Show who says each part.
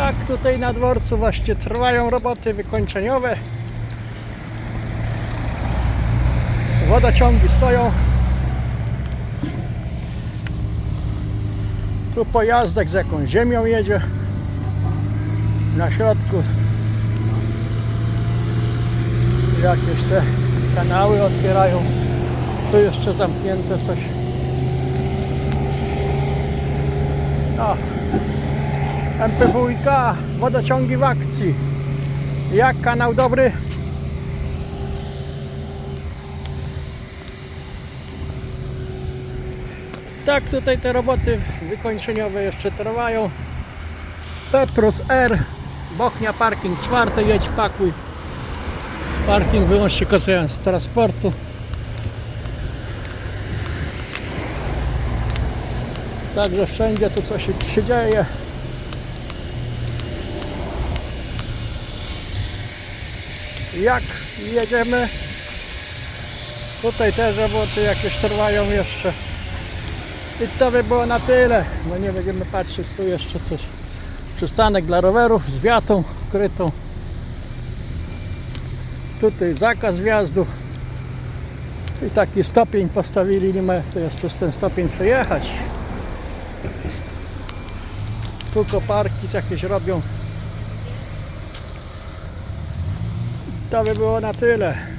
Speaker 1: Tak, tutaj na dworcu właśnie trwają roboty wykończeniowe. Wodociągi stoją. Tu pojazdek z jakąś ziemią jedzie. Na środku jakieś te kanały otwierają. Tu jeszcze zamknięte coś. O, MPWiK, wodociągi w akcji. Jak kanał dobry? Tak, tutaj te roboty wykończeniowe jeszcze trwają. P plus R, Bochnia parking czwarty, jedź pakuj. Parking wyłącznie korzystając z transportu. Także wszędzie tu coś się dzieje. Jak jedziemy, tutaj te roboty jakieś trwają jeszcze. I to by było na tyle, bo nie będziemy patrzeć tu jeszcze coś. Przystanek dla rowerów z wiatą krytą. Tutaj zakaz wjazdu. I taki stopień postawili, nie ma jak to jest przez ten stopień przejechać. Tu koparki jakieś robią. To by było na tyle.